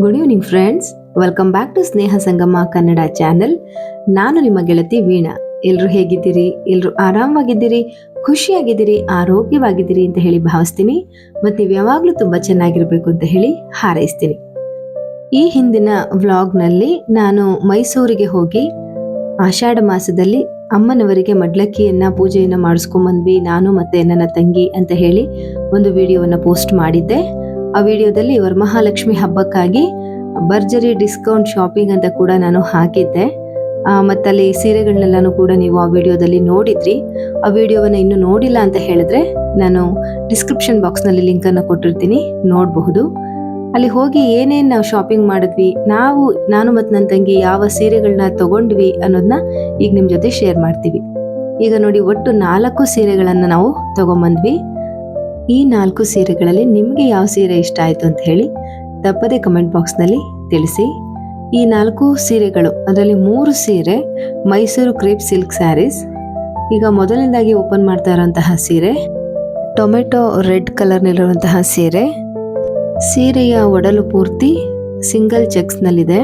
Good evening friends welcome back to Sneha Sangama Kannada channel ನಾನು ನಿಮ್ಮ ಗೆಳತಿ ವೀಣಾ. ಎಲ್ಲರೂ ಹೇಗಿದ್ದೀರಿ? ಎಲ್ಲರೂ ಆರಾಮವಾಗಿದ್ದೀರಿ ಖುಷಿಯಾಗಿದ್ದೀರಿ? ಆರೋಗ್ಯವಾಗಿದ್ದೀರಿ ಅಂತ ಹೇಳಿ ಭಾವಿಸ್ತೀನಿ. ಮತ್ತು ಯಾವಾಗಲೂ ತುಂಬ ಚೆನ್ನಾಗಿರಬೇಕು ಅಂತ ಹೇಳಿ ಹಾರೈಸ್ತೀನಿ. ಈ ಹಿಂದಿನ ವ್ಲಾಗ್ನಲ್ಲಿ ನಾನು ಮೈಸೂರಿಗೆ ಹೋಗಿ ಆಷಾಢ ಮಾಸದಲ್ಲಿ ಅಮ್ಮನವರಿಗೆ ಮಡ್ಲಕ್ಕಿಯನ್ನು ಪೂಜೆಯನ್ನು ಮಾಡಿಸ್ಕೊಂಬಂದ್ವಿ. ನಾನು ಮತ್ತೆ ನನ್ನ ತಂಗಿ ಅಂತ ಹೇಳಿ ಒಂದು ವಿಡಿಯೋವನ್ನು ಪೋಸ್ಟ್ ಮಾಡಿದ್ದೆ. ಆ ವಿಡಿಯೋದಲ್ಲಿ ವರಮಹಾಲಕ್ಷ್ಮಿ ಹಬ್ಬಕ್ಕಾಗಿ ಭರ್ಜರಿ ಡಿಸ್ಕೌಂಟ್ ಶಾಪಿಂಗ್ ಅಂತ ಕೂಡ ನಾನು ಹಾಕಿದ್ದೆ. ಮತ್ತಲ್ಲಿ ಸೀರೆಗಳನ್ನೆಲ್ಲನೂ ಕೂಡ ನೀವು ಆ ವಿಡಿಯೋದಲ್ಲಿ ನೋಡಿದ್ರಿ. ಆ ವಿಡಿಯೋವನ್ನು ಇನ್ನು ನೋಡಿಲ್ಲ ಅಂತ ಹೇಳಿದ್ರೆ ನಾನು ಡಿಸ್ಕ್ರಿಪ್ಷನ್ ಬಾಕ್ಸ್ನಲ್ಲಿ ಲಿಂಕನ್ನು ಕೊಟ್ಟಿರ್ತೀನಿ, ನೋಡಬಹುದು. ಅಲ್ಲಿ ಹೋಗಿ ಏನೇನು ನಾವು ಶಾಪಿಂಗ್ ಮಾಡಿದ್ವಿ, ನಾವು, ನಾನು ಮತ್ತು ನನ್ನ ತಂಗಿ ಯಾವ ಸೀರೆಗಳನ್ನ ತಗೊಂಡ್ವಿ ಅನ್ನೋದನ್ನ ಈಗ ನಿಮ್ಮ ಜೊತೆ ಶೇರ್ ಮಾಡ್ತೀವಿ. ಈಗ ನೋಡಿ, ಒಟ್ಟು ನಾಲ್ಕು ಸೀರೆಗಳನ್ನು ನಾವು ತಗೊಂಬಂದ್ವಿ. ಈ ನಾಲ್ಕು ಸೀರೆಗಳಲ್ಲಿ ನಿಮಗೆ ಯಾವ ಸೀರೆ ಇಷ್ಟ ಆಯಿತು ಅಂತ ಹೇಳಿ ತಪ್ಪದೆ ಕಮೆಂಟ್ ಬಾಕ್ಸ್ನಲ್ಲಿ ತಿಳಿಸಿ. ಈ ನಾಲ್ಕು ಸೀರೆಗಳು, ಅದರಲ್ಲಿ ಮೂರು ಸೀರೆ ಮೈಸೂರು ಕ್ರೀಪ್ ಸಿಲ್ಕ್ ಸ್ಯಾರೀಸ್. ಈಗ ಮೊದಲನೇದಾಗಿ ಓಪನ್ ಮಾಡ್ತಾ ಇರೋಂತಹ ಸೀರೆ, ಟೊಮೆಟೊ ರೆಡ್ ಕಲರ್ನಲ್ಲಿರುವಂತಹ ಸೀರೆ. ಸೀರೆಯ ಒಡಲು ಪೂರ್ತಿ ಸಿಂಗಲ್ ಚೆಕ್ಸ್ನಲ್ಲಿದೆ.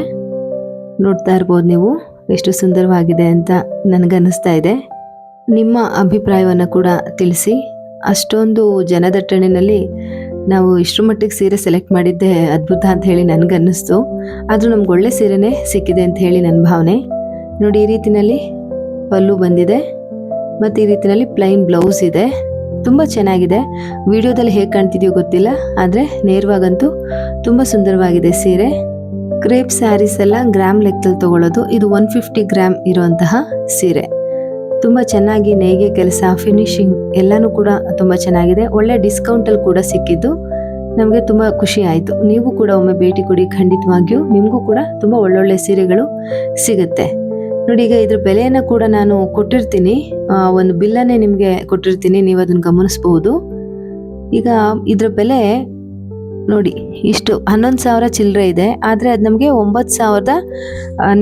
ನೋಡ್ತಾ ಇರ್ಬೋದು ನೀವು ಎಷ್ಟು ಸುಂದರವಾಗಿದೆ ಅಂತ ನನಗನ್ನಿಸ್ತಾ ಇದೆ. ನಿಮ್ಮ ಅಭಿಪ್ರಾಯವನ್ನು ಕೂಡ ತಿಳಿಸಿ. ಅಷ್ಟೊಂದು ಜನದಟ್ಟಣೆಯಲ್ಲಿ ನಾವು ಇಷ್ಟು ಮಟ್ಟಿಗೆ ಸೀರೆ ಸೆಲೆಕ್ಟ್ ಮಾಡಿದ್ದೆ ಅದ್ಭುತ ಅಂತ ಹೇಳಿ ನನಗನ್ನಿಸ್ತು. ಆದರೂ ನಮ್ಗೆ ಒಳ್ಳೆ ಸೀರೆನೇ ಸಿಕ್ಕಿದೆ ಅಂತ ಹೇಳಿ ನನ್ನ ಭಾವನೆ. ನೋಡಿ, ಈ ರೀತಿಯಲ್ಲಿ ಪಲ್ಲು ಬಂದಿದೆ. ಮತ್ತು ಈ ರೀತಿಯಲ್ಲಿ ಪ್ಲೈನ್ ಬ್ಲೌಸ್ ಇದೆ. ತುಂಬ ಚೆನ್ನಾಗಿದೆ. ವಿಡಿಯೋದಲ್ಲಿ ಹೇಗೆ ಕಾಣ್ತಿದೆಯೋ ಗೊತ್ತಿಲ್ಲ, ಆದರೆ ನೇರವಾಗಂತೂ ತುಂಬ ಸುಂದರವಾಗಿದೆ ಸೀರೆ. ಕ್ರೇಪ್ ಸ್ಯಾರೀಸ್ ಎಲ್ಲ ಗ್ರಾಮ್ ಲೆಕ್ಕದಲ್ಲಿ ತಗೊಳ್ಳೋದು ಇದು ಒನ್ ಫಿಫ್ಟಿ ಗ್ರಾಮ್ ಇರುವಂತಹ ಸೀರೆ. ತುಂಬ ಚೆನ್ನಾಗಿ ನೇಯ್ಗೆ ಕೆಲಸ ಫಿನಿಶಿಂಗ್ ಎಲ್ಲನೂ ಕೂಡ ತುಂಬ ಚೆನ್ನಾಗಿದೆ. ಒಳ್ಳೆ ಡಿಸ್ಕೌಂಟಲ್ಲಿ ಕೂಡ ಸಿಕ್ಕಿದ್ದು. ನಮಗೆ ತುಂಬ ಖುಷಿ ಆಯಿತು. ನೀವು ಕೂಡ ಒಮ್ಮೆ ಭೇಟಿ ಕೊಡಿ. ಖಂಡಿತವಾಗಿಯೂ ನಿಮಗೂ ಕೂಡ ತುಂಬ ಒಳ್ಳೊಳ್ಳೆ ಸೀರೆಗಳು ಸಿಗುತ್ತೆ. ನೋಡಿ, ಈಗ ಇದ್ರ ಬೆಲೆಯನ್ನು ಕೂಡ ನಾನು ಕೊಟ್ಟಿರ್ತೀನಿ. ಒಂದು ಬಿಲ್ಲನ್ನೇ ನಿಮಗೆ ಕೊಟ್ಟಿರ್ತೀನಿ. ನೀವು ಅದನ್ನು ಗಮನಿಸ್ಬೋದು. ಈಗ ಇದ್ರ ಬೆಲೆ ನೋಡಿ, ಇಷ್ಟು ಹನ್ನೊಂದು ಸಾವಿರ ಚಿಲ್ಲರೆ ಇದೆ. ಆದರೆ ಅದು ನಮಗೆ ಒಂಬತ್ತು ಸಾವಿರದ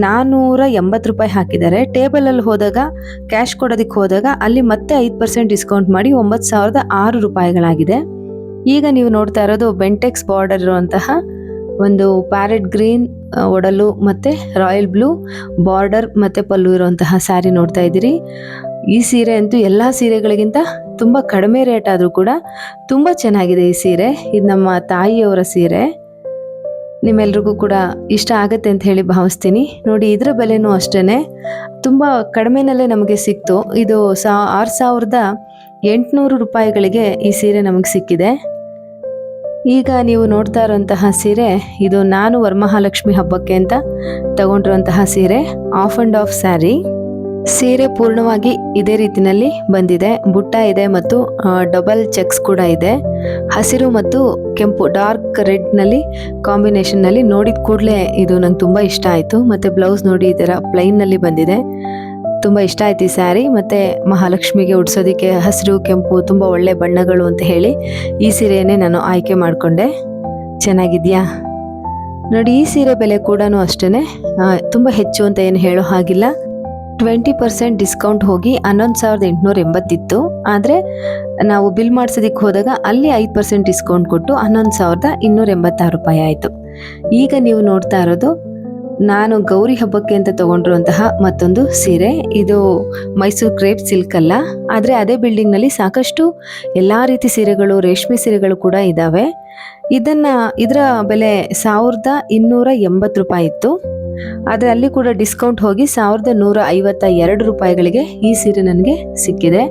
ನಾನ್ನೂರ ಎಂಬತ್ತು ರೂಪಾಯಿ ಹಾಕಿದ್ದಾರೆ. ಟೇಬಲಲ್ಲಿ ಹೋದಾಗ ಕ್ಯಾಶ್ ಕೊಡೋದಕ್ಕೆ ಹೋದಾಗ ಅಲ್ಲಿ ಮತ್ತೆ ಐದು ಪರ್ಸೆಂಟ್ ಡಿಸ್ಕೌಂಟ್ ಮಾಡಿ ಒಂಬತ್ತು ಸಾವಿರದ ಆರು ರೂಪಾಯಿಗಳಾಗಿದೆ. ಈಗ ನೀವು ನೋಡ್ತಾ ಇರೋದು ಬೆಂಟೆಕ್ಸ್ ಬಾರ್ಡರ್ ಇರುವಂತಹ ಒಂದು ಪ್ಯಾರೆಟ್ ಗ್ರೀನ್ ಒಡಲು ಮತ್ತು ರಾಯಲ್ ಬ್ಲೂ ಬಾರ್ಡರ್ ಮತ್ತು ಪಲ್ಲು ಇರುವಂತಹ ಸ್ಯಾರಿ ನೋಡ್ತಾ ಇದ್ದೀರಿ. ಈ ಸೀರೆ ಅಂತೂ ಎಲ್ಲ ಸೀರೆಗಳಿಗಿಂತ ತುಂಬ ಕಡಿಮೆ ರೇಟ್ ಆದರೂ ಕೂಡ ತುಂಬ ಚೆನ್ನಾಗಿದೆ ಈ ಸೀರೆ. ಇದು ನಮ್ಮ ತಾಯಿಯವರ ಸೀರೆ. ನಿಮ್ಮೆಲ್ರಿಗೂ ಕೂಡ ಇಷ್ಟ ಆಗುತ್ತೆ ಅಂತ ಹೇಳಿ ಭಾವಿಸ್ತೀನಿ. ನೋಡಿ, ಇದರ ಬೆಲೆನೂ ಅಷ್ಟೇ ತುಂಬ ಕಡಿಮೆನಲ್ಲೇ ನಮಗೆ ಸಿಕ್ತು. ಇದು ಸಾ, ಆರು ಸಾವಿರದ ಎಂಟುನೂರು ರೂಪಾಯಿಗಳಿಗೆ ಈ ಸೀರೆ ನಮಗೆ ಸಿಕ್ಕಿದೆ. ಈಗ ನೀವು ನೋಡ್ತಾ ಇರುವಂತಹ ಸೀರೆ, ಇದು ನಾನು ವರಮಹಾಲಕ್ಷ್ಮಿ ಹಬ್ಬಕ್ಕೆ ಅಂತ ತಗೊಂಡಿರುವಂತಹ ಸೀರೆ, ಆಫ್ ಆ್ಯಂಡ್ ಆಫ್ ಸ್ಯಾರಿ. ಸೀರೆ ಪೂರ್ಣವಾಗಿ ಇದೇ ರೀತಿನಲ್ಲಿ ಬಂದಿದೆ. ಬುಟ್ಟ ಇದೆ ಮತ್ತು ಡಬಲ್ ಚೆಕ್ಸ್ ಕೂಡ ಇದೆ. ಹಸಿರು ಮತ್ತು ಕೆಂಪು ಡಾರ್ಕ್ ರೆಡ್ನಲ್ಲಿ ಕಾಂಬಿನೇಷನ್ನಲ್ಲಿ ನೋಡಿದ ಕೂಡಲೇ ಇದು ನಂಗೆ ತುಂಬ ಇಷ್ಟ ಆಯಿತು. ಮತ್ತು ಬ್ಲೌಸ್ ನೋಡಿ ಈ ಥರ ಪ್ಲೈನ್ನಲ್ಲಿ ಬಂದಿದೆ. ತುಂಬ ಇಷ್ಟ ಆಯ್ತು ಈ ಸ್ಯಾರಿ ಮತ್ತು ಮಹಾಲಕ್ಷ್ಮಿಗೆ ಉಡ್ಸೋದಕ್ಕೆ ಹಸಿರು, ಕೆಂಪು ತುಂಬ ಒಳ್ಳೆ ಬಣ್ಣಗಳು ಅಂತ ಹೇಳಿ ಈ ಸೀರೆಯನ್ನೇ ನಾನು ಆಯ್ಕೆ ಮಾಡಿಕೊಂಡೆ. ಚೆನ್ನಾಗಿದೆಯಾ? ನೋಡಿ ಈ ಸೀರೆ ಬೆಲೆ ಕೂಡ ಅಷ್ಟೇ ತುಂಬ ಹೆಚ್ಚು ಅಂತ ಏನು ಹೇಳೋ ಹಾಗಿಲ್ಲ. ಟ್ವೆಂಟಿ ಪರ್ಸೆಂಟ್ ಡಿಸ್ಕೌಂಟ್ ಹೋಗಿ ಹನ್ನೊಂದು ಸಾವಿರದ ಎಂಟುನೂರ ಎಂಬತ್ತಿತ್ತು. ಆದರೆ ನಾವು ಬಿಲ್ ಮಾಡಿಸೋದಕ್ಕೆ ಹೋದಾಗ ಅಲ್ಲಿ ಐದು ಪರ್ಸೆಂಟ್ ಡಿಸ್ಕೌಂಟ್ ಕೊಟ್ಟು ಹನ್ನೊಂದು ಸಾವಿರದ ಇನ್ನೂರ ಎಂಬತ್ತಾರು ರೂಪಾಯಿ ಆಯಿತು. ಈಗ ನೀವು ನೋಡ್ತಾ ಇರೋದು, ನಾನು ಗೌರಿ ಹಬ್ಬಕ್ಕೆ ಅಂತ ತಗೊಂಡಿರುವಂತಹ ಮತ್ತೊಂದು ಸೀರೆ. ಇದು ಮೈಸೂರು ಕ್ರೇಪ್ ಸಿಲ್ಕ್ ಅಲ್ಲ. ಆದರೆ ಅದೇ ಬಿಲ್ಡಿಂಗ್ನಲ್ಲಿ ಸಾಕಷ್ಟು ಎಲ್ಲ ರೀತಿ ಸೀರೆಗಳು, ರೇಷ್ಮೆ ಸೀರೆಗಳು ಕೂಡ ಇದ್ದಾವೆ ಇದನ್ನು, ಇದರ ಬೆಲೆ ಸಾವಿರದ ಇನ್ನೂರ ಎಂಬತ್ತು ರೂಪಾಯಿ ಇತ್ತು. ಆದರೆ ಅಲ್ಲಿ ಕೂಡ ಡಿಸ್ಕೌಂಟ್ ಹೋಗಿ ಸಾವಿರದ ನೂರ ಐವತ್ತ ಎರಡು ರೂಪಾಯಿಗಳಿಗೆ ಈ ಸೀರೆ ನನಗೆ ಸಿಕ್ಕಿದೆ.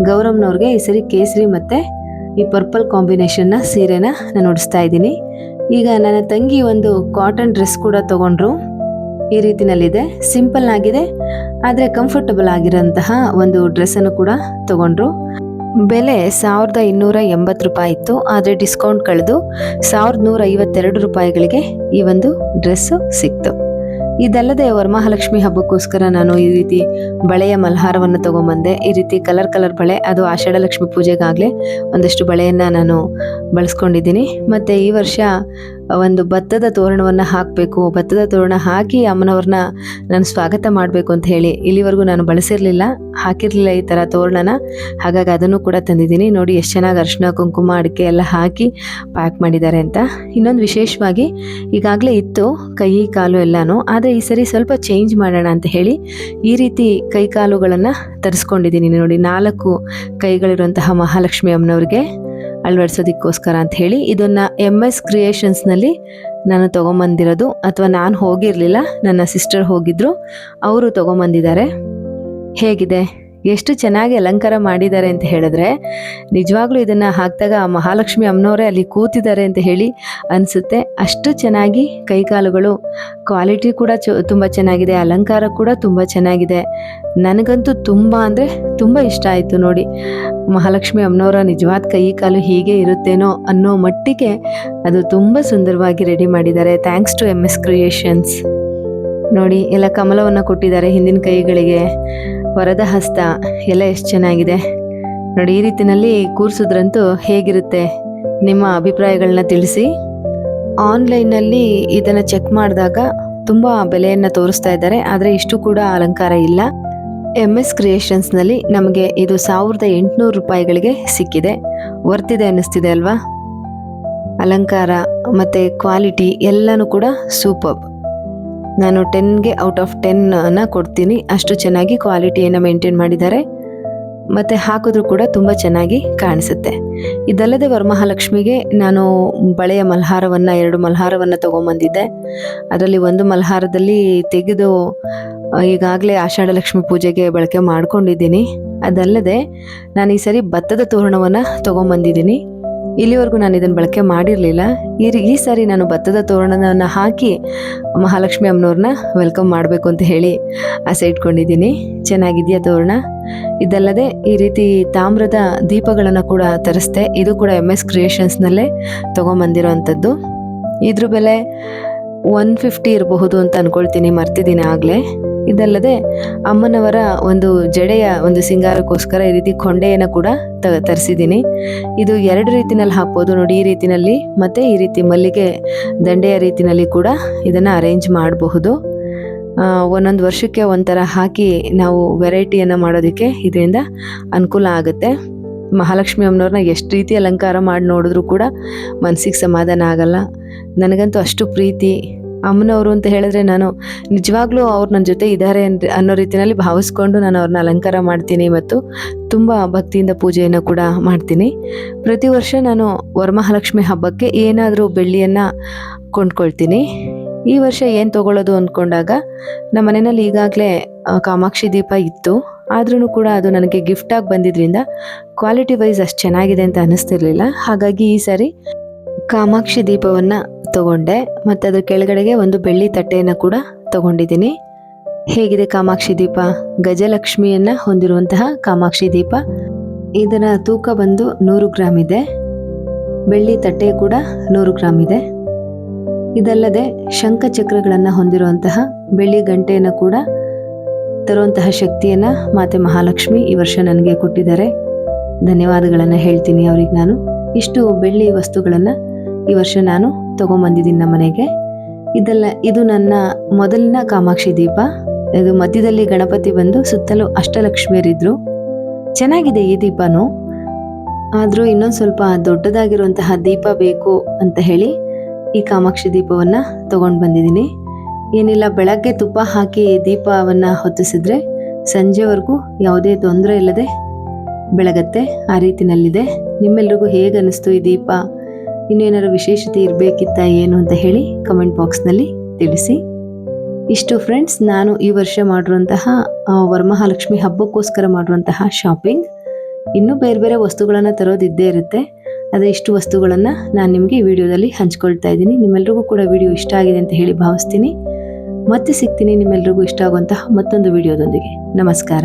ಗೌರಮ್ನವ್ರಿಗೆ ಈ ಸರಿ ಕೇಸರಿ ಮತ್ತು ಈ ಪರ್ಪಲ್ ಕಾಂಬಿನೇಷನ್ನ ಸೀರೆನ ನಾನು ಉಡಿಸ್ತಾ ಇದ್ದೀನಿ. ಈಗ ನನ್ನ ತಂಗಿ ಒಂದು ಕಾಟನ್ ಡ್ರೆಸ್ ಕೂಡ ತಗೊಂಡ್ರು. ಈ ರೀತಿನಲ್ಲಿದೆ. ಸಿಂಪಲ್ ಆಗಿದೆ. ಆದರೆ ಕಂಫರ್ಟಬಲ್ ಆಗಿರೋಂತಹ ಒಂದು ಡ್ರೆಸ್ಸನ್ನು ಕೂಡ ತಗೊಂಡ್ರು. ಬೆಲೆ ಸಾವಿರದ ಇನ್ನೂರ ಎಂಬತ್ತು ರೂಪಾಯಿ ಇತ್ತು. ಆದರೆ ಡಿಸ್ಕೌಂಟ್ ಕಳೆದು ಸಾವಿರದ ನೂರ ಐವತ್ತೆರಡು ರೂಪಾಯಿಗಳಿಗೆ ಈ ಒಂದು ಡ್ರೆಸ್ಸು ಸಿಕ್ತು. ಇದಲ್ಲದೆ ವರಮಹಾಲಕ್ಷ್ಮಿ ಹಬ್ಬಕ್ಕೋಸ್ಕರ ನಾನು ಈ ರೀತಿ ಬಳೆಯ ಮಲ್ಹಾರವನ್ನು ತಗೊಂಬಂದೆ, ಈ ರೀತಿ ಕಲರ್ ಕಲರ್ ಬಳೆ, ಅದು ಆಷಾಢ ಲಕ್ಷ್ಮಿ ಪೂಜೆಗಾಗಲೇ ಒಂದಷ್ಟು ಬಳೆಯನ್ನು ನಾನು ಬಳಸ್ಕೊಂಡಿದ್ದೀನಿ. ಮತ್ತು ಈ ವರ್ಷ ಒಂದು ಭತ್ತದ ತೋರಣವನ್ನು ಹಾಕಬೇಕು, ಭತ್ತದ ತೋರಣ ಹಾಕಿ ಅಮ್ಮನವ್ರನ್ನ ನಾನು ಸ್ವಾಗತ ಮಾಡಬೇಕು ಅಂತ ಹೇಳಿ ಇಲ್ಲಿವರೆಗೂ ನಾನು ಬಳಸಿರಲಿಲ್ಲ, ಹಾಕಿರಲಿಲ್ಲ ಈ ಥರ ತೋರಣನ. ಹಾಗಾಗಿ ಅದನ್ನು ಕೂಡ ತಂದಿದ್ದೀನಿ. ನೋಡಿ ಎಷ್ಟು ಚೆನ್ನಾಗಿ ಅರಿಶಿನ ಕುಂಕುಮ, ಅಡಿಕೆ ಎಲ್ಲ ಹಾಕಿ ಪ್ಯಾಕ್ ಮಾಡಿದ್ದಾರೆ ಅಂತ. ಇನ್ನೊಂದು ವಿಶೇಷವಾಗಿ ಈಗಾಗಲೇ ಇತ್ತು ಕೈ, ಕಾಲು ಎಲ್ಲನೂ. ಆದರೆ ಈ ಸರಿ ಸ್ವಲ್ಪ ಚೇಂಜ್ ಮಾಡೋಣ ಅಂತ ಹೇಳಿ ಈ ರೀತಿ ಕೈ, ಕಾಲುಗಳನ್ನು ತರಿಸ್ಕೊಂಡಿದ್ದೀನಿ. ನೋಡಿ ನಾಲ್ಕು ಕೈಗಳಿರುವಂತಹ ಮಹಾಲಕ್ಷ್ಮಿ ಅಮ್ಮನವ್ರಿಗೆ. ಅಳವಡಿಸೋದಕ್ಕೋಸ್ಕರ ಅಂತ ಹೇಳಿ ಇದನ್ನು ಎಂ ಎಸ್ ಕ್ರಿಯೇಷನ್ಸ್ನಲ್ಲಿ ನಾನು ತೊಗೊಂಬಂದಿರೋದು. ಅಥವಾ ನಾನು ಹೋಗಿರಲಿಲ್ಲ, ನನ್ನ ಸಿಸ್ಟರ್ ಹೋಗಿದ್ರು, ಅವರು ತೊಗೊಂಬಂದಿದ್ದಾರೆ. ಹೇಗಿದೆ? ಎಷ್ಟು ಚೆನ್ನಾಗಿ ಅಲಂಕಾರ ಮಾಡಿದ್ದಾರೆ ಅಂತ ಹೇಳಿದ್ರೆ, ನಿಜವಾಗ್ಲೂ ಇದನ್ನು ಹಾಕಿದಾಗ ಆ ಮಹಾಲಕ್ಷ್ಮಿ ಅಮ್ಮನವರೇ ಅಲ್ಲಿ ಕೂತಿದ್ದಾರೆ ಅಂತ ಹೇಳಿ ಅನಿಸುತ್ತೆ. ಅಷ್ಟು ಚೆನ್ನಾಗಿ ಕೈಕಾಲುಗಳು ಕ್ವಾಲಿಟಿ ಕೂಡ ಚ, ತುಂಬ ಚೆನ್ನಾಗಿದೆ, ಅಲಂಕಾರ ಕೂಡ ತುಂಬ ಚೆನ್ನಾಗಿದೆ. ನನಗಂತೂ ತುಂಬ ಅಂದರೆ ತುಂಬ ಇಷ್ಟ ಆಯಿತು ನೋಡಿ. ಮಹಾಲಕ್ಷ್ಮಿ ಅಮ್ಮನವರ ನಿಜವಾದ ಕೈ ಕಾಲು ಹೀಗೆ ಇರುತ್ತೇನೋ ಅನ್ನೋ ಮಟ್ಟಿಗೆ ಅದು ತುಂಬ ಸುಂದರವಾಗಿ ರೆಡಿ ಮಾಡಿದ್ದಾರೆ. Thanks to M S creations ನೋಡಿ, ಎಲ್ಲ ಕಮಲವನ್ನು ಕೊಟ್ಟಿದ್ದಾರೆ ಹಿಂದಿನ ಕೈಗಳಿಗೆ. ವರದ ಹಸ್ತ ಎಲ್ಲ ಎಷ್ಟು ಚೆನ್ನಾಗಿದೆ. ನೋಡಿ, ಈ ರೀತಿನಲ್ಲಿ ಕೂರಿಸಿದ್ರಂತೂ ಹೇಗಿರುತ್ತೆ? ನಿಮ್ಮ ಅಭಿಪ್ರಾಯಗಳನ್ನ ತಿಳಿಸಿ. ಆನ್ಲೈನಲ್ಲಿ ಇದನ್ನು ಚೆಕ್ ಮಾಡಿದಾಗ ತುಂಬ ಬೆಲೆಯನ್ನು ತೋರಿಸ್ತಾ ಇದ್ದಾರೆ. ಆದರೆ ಇಷ್ಟು ಕೂಡ ಅಲಂಕಾರ ಇಲ್ಲ. ಎಂ ಎಸ್ ಕ್ರಿಯೇಷನ್ಸ್ನಲ್ಲಿ ನಮಗೆ ಇದು ಸಾವಿರದ ಎಂಟುನೂರು ರೂಪಾಯಿಗಳಿಗೆ ಸಿಕ್ಕಿದೆ. ವರ್ತಿದೆ ಅನ್ನಿಸ್ತಿದೆ ಅಲ್ವಾ? ಅಲಂಕಾರ ಮತ್ತು ಕ್ವಾಲಿಟಿ ಎಲ್ಲನೂ ಕೂಡ ಸೂಪರ್ ನಾನು ಟೆನ್ಗೆ ಔಟ್ ಆಫ್ ಟೆನ್ನ ಕೊಡ್ತೀನಿ. ಅಷ್ಟು ಚೆನ್ನಾಗಿ ಕ್ವಾಲಿಟಿಯನ್ನು ಮೇಂಟೈನ್ ಮಾಡಿದ್ದಾರೆ. ಮತ್ತು ಹಾಕಿದ್ರೂ ಕೂಡ ತುಂಬ ಚೆನ್ನಾಗಿ ಕಾಣಿಸುತ್ತೆ. ಇದಲ್ಲದೆ ವರಮಹಾಲಕ್ಷ್ಮಿಗೆ ನಾನು ಬಳೆಯ ಮಲ್ಹಾರವನ್ನು, ಎರಡು ಮಲ್ಹಾರವನ್ನು ತೊಗೊಂಬಂದಿದ್ದೆ. ಅದರಲ್ಲಿ ಒಂದು ಮಲ್ಹಾರದಲ್ಲಿ ತೆಗೆದು ಈಗಾಗಲೇ ಆಷಾಢ ಲಕ್ಷ್ಮಿ ಪೂಜೆಗೆ ಬಳಕೆ ಮಾಡ್ಕೊಂಡಿದ್ದೀನಿ. ಅದಲ್ಲದೆ ನಾನು ಈ ಸರಿ ಭತ್ತದ ತೋರಣವನ್ನು ತೊಗೊಂಬಂದಿದ್ದೀನಿ. ಇಲ್ಲಿವರೆಗೂ ನಾನು ಇದನ್ನು ಬಳಕೆ ಮಾಡಿರಲಿಲ್ಲ. ಈ ಈ ಸಾರಿ ನಾನು ಭತ್ತದ ತೋರಣವನ್ನು ಹಾಕಿ ಮಹಾಲಕ್ಷ್ಮಿ ಅಮ್ಮನವ್ರನ್ನ ವೆಲ್ಕಮ್ ಮಾಡಬೇಕು ಅಂತ ಹೇಳಿ ಆಸೆ ಇಟ್ಕೊಂಡಿದ್ದೀನಿ. ಚೆನ್ನಾಗಿದೆಯಾ ತೋರಣ? ಇದಲ್ಲದೆ ಈ ರೀತಿ ತಾಮ್ರದ ದೀಪಗಳನ್ನು ಕೂಡ ತರಿಸ್ದೆ, ಇದು ಕೂಡ ಎಂ ಎಸ್ ಕ್ರಿಯೇಷನ್ಸ್ನಲ್ಲೇ ತೊಗೊಂಬಂದಿರೋ ಅಂಥದ್ದು ಇದ್ರ ಬೆಲೆ ಒನ್ ಫಿಫ್ಟಿ ಇರಬಹುದು ಅಂತ ಅಂದ್ಕೊಳ್ತೀನಿ ಮರ್ತಿದ್ದೀನಿ ಆಗಲೇ. ಇದಲ್ಲದೆ ಅಮ್ಮನವರ ಒಂದು ಜಡೆಯ ಒಂದು ಸಿಂಗಾರಕ್ಕೋಸ್ಕರ ಈ ರೀತಿ ಕೊಂಡೆಯನ್ನು ಕೂಡ ತ, ತರಿಸಿದ್ದೀನಿ. ಇದು ಎರಡು ರೀತಿನಲ್ಲಿ ಹಾಕ್ಬೋದು. ನೋಡಿ, ಈ ರೀತಿನಲ್ಲಿ ಮತ್ತು ಈ ರೀತಿ ಮಲ್ಲಿಗೆ ದಂಡೆಯ ರೀತಿನಲ್ಲಿ ಕೂಡ ಇದನ್ನು ಅರೇಂಜ್ ಮಾಡಬಹುದು. ಒಂದೊಂದು ವರ್ಷಕ್ಕೆ ಒಂಥರ ಹಾಕಿ ನಾವು ವೆರೈಟಿಯನ್ನು ಮಾಡೋದಕ್ಕೆ ಇದರಿಂದ ಅನುಕೂಲ ಆಗುತ್ತೆ. ಮಹಾಲಕ್ಷ್ಮಿ ಅಮ್ಮನವ್ರನ್ನ ಎಷ್ಟು ರೀತಿ ಅಲಂಕಾರ ಮಾಡಿ ನೋಡಿದ್ರೂ ಕೂಡ ಮನಸ್ಸಿಗೆ ಸಮಾಧಾನ ಆಗಲ್ಲ. ನನಗಂತೂ ಅಷ್ಟು ಪ್ರೀತಿ. ಅಮ್ಮನವರು ಅಂತ ಹೇಳಿದ್ರೆ ನಾನು ನಿಜವಾಗ್ಲೂ ಅವ್ರು ನನ್ನ ಜೊತೆ ಇದ್ದಾರೆ ಅನ್ನೋ ರೀತಿಯಲ್ಲಿ ಭಾವಿಸ್ಕೊಂಡು ನಾನು ಅವ್ರನ್ನ ಅಲಂಕಾರ ಮಾಡ್ತೀನಿ ಮತ್ತು ತುಂಬ ಭಕ್ತಿಯಿಂದ ಪೂಜೆಯನ್ನು ಕೂಡ ಮಾಡ್ತೀನಿ. ಪ್ರತಿ ವರ್ಷ ನಾನು ವರಮಹಾಲಕ್ಷ್ಮಿ ಹಬ್ಬಕ್ಕೆ ಏನಾದರೂ ಬೆಳ್ಳಿಯನ್ನು ಕೊಂಡ್ಕೊಳ್ತೀನಿ. ಈ ವರ್ಷ ಏನು ತೊಗೊಳ್ಳೋದು ಅಂದ್ಕೊಂಡಾಗ ನಮ್ಮ ಮನೆಯಲ್ಲಿ ಈಗಾಗಲೇ ಕಾಮಾಕ್ಷಿ ದೀಪ ಇತ್ತು. ಆದ್ರೂ ಕೂಡ ಅದು ನನಗೆ ಗಿಫ್ಟಾಗಿ ಬಂದಿದ್ರಿಂದ ಕ್ವಾಲಿಟಿ ವೈಸ್ ಅಷ್ಟು ಚೆನ್ನಾಗಿದೆ ಅಂತ ಅನ್ನಿಸ್ತಿರ್ಲಿಲ್ಲ ಹಾಗಾಗಿ ಈ ಸಾರಿ ಕಾಮಾಕ್ಷಿ ದೀಪವನ್ನು ತಗೊಂಡೆ ಮತ್ತು ಅದ್ರ ಕೆಳಗಡೆಗೆ ಒಂದು ಬೆಳ್ಳಿ ತಟ್ಟೆಯನ್ನು ಕೂಡ ತಗೊಂಡಿದ್ದೀನಿ. ಹೇಗಿದೆ ಕಾಮಾಕ್ಷಿ ದೀಪ? ಗಜಲಕ್ಷ್ಮಿಯನ್ನು ಹೊಂದಿರುವಂತಹ ಕಾಮಾಕ್ಷಿ ದೀಪ. ಇದರ ತೂಕ ಬಂದು ನೂರು ಗ್ರಾಮ್ ಇದೆ. ಬೆಳ್ಳಿ ತಟ್ಟೆ ಕೂಡ ನೂರು ಗ್ರಾಮ್ ಇದೆ. ಇದಲ್ಲದೆ ಶಂಖಚಕ್ರಗಳನ್ನು ಹೊಂದಿರುವಂತಹ ಬೆಳ್ಳಿ ಗಂಟೆಯನ್ನು ಕೂಡ ತರುವಂತಹ ಶಕ್ತಿಯನ್ನು ಮಾತೆ ಮಹಾಲಕ್ಷ್ಮಿ ಈ ವರ್ಷ ನನಗೆ ಕೊಟ್ಟಿದ್ದಾರೆ. ಧನ್ಯವಾದಗಳನ್ನು ಹೇಳ್ತೀನಿ ಅವ್ರಿಗೆ ನಾನು. ಇಷ್ಟು ಬೆಳ್ಳಿ ವಸ್ತುಗಳನ್ನು ಈ ವರ್ಷ ನಾನು ತೊಗೊಂಬಂದಿದ್ದೀನಿ ನಮ್ಮ ಮನೆಗೆ. ಇದೆಲ್ಲ, ಇದು ನನ್ನ ಮೊದಲಿನ ಕಾಮಾಕ್ಷಿ ದೀಪ. ಇದು ಮಧ್ಯದಲ್ಲಿ ಗಣಪತಿ ಬಂದು ಸುತ್ತಲೂ ಅಷ್ಟಲಕ್ಷ್ಮಿಯರಿದ್ರು. ಚೆನ್ನಾಗಿದೆ ಈ ದೀಪನೂ. ಆದರೂ ಇನ್ನೊಂದು ಸ್ವಲ್ಪ ದೊಡ್ಡದಾಗಿರುವಂತಹ ದೀಪ ಬೇಕು ಅಂತ ಹೇಳಿ ಈ ಕಾಮಾಕ್ಷಿ ದೀಪವನ್ನು ತಗೊಂಡು ಬಂದಿದ್ದೀನಿ. ಏನಿಲ್ಲ, ಬೆಳಗ್ಗೆ ತುಪ್ಪ ಹಾಕಿ ದೀಪವನ್ನು ಹೊತ್ತಿಸಿದ್ರೆ ಸಂಜೆವರೆಗೂ ಯಾವುದೇ ತೊಂದರೆ ಇಲ್ಲದೆ ಬೆಳಗತ್ತೆ, ಆ ರೀತಿನಲ್ಲಿದೆ. ನಿಮ್ಮೆಲ್ರಿಗೂ ಹೇಗೆ ಅನ್ನಿಸ್ತು ಈ ದೀಪ? ಇನ್ನೇನಾದ್ರು ವಿಶೇಷತೆ ಇರಬೇಕಿತ್ತ ಏನು ಅಂತ ಹೇಳಿ ಕಮೆಂಟ್ ಬಾಕ್ಸ್ನಲ್ಲಿ ತಿಳಿಸಿ. ಇಷ್ಟು ಫ್ರೆಂಡ್ಸ್ ನಾನು ಈ ವರ್ಷ ಮಾಡಿರುವಂತಹ ವರಮಹಾಲಕ್ಷ್ಮಿ ಹಬ್ಬಕ್ಕೋಸ್ಕರ ಮಾಡಿರುವಂತಹ ಶಾಪಿಂಗ್ ಇನ್ನೂ ಬೇರೆ ಬೇರೆ ವಸ್ತುಗಳನ್ನು ತರೋದಿದ್ದೇ ಇರುತ್ತೆ. ಆದರೆ ಇಷ್ಟು ವಸ್ತುಗಳನ್ನು ನಾನು ನಿಮಗೆ ಈ ವಿಡಿಯೋದಲ್ಲಿ ಹಂಚ್ಕೊಳ್ತಾ ಇದ್ದೀನಿ. ನಿಮ್ಮೆಲ್ರಿಗೂ ಕೂಡ ವಿಡಿಯೋ ಇಷ್ಟ ಆಗಿದೆ ಅಂತ ಹೇಳಿ ಭಾವಿಸ್ತೀನಿ. ಮತ್ತೆ ಸಿಗ್ತೀನಿ ನಿಮ್ಮೆಲ್ರಿಗೂ ಇಷ್ಟ ಆಗುವಂತಹ ಮತ್ತೊಂದು ವಿಡಿಯೋದೊಂದಿಗೆ. ನಮಸ್ಕಾರ.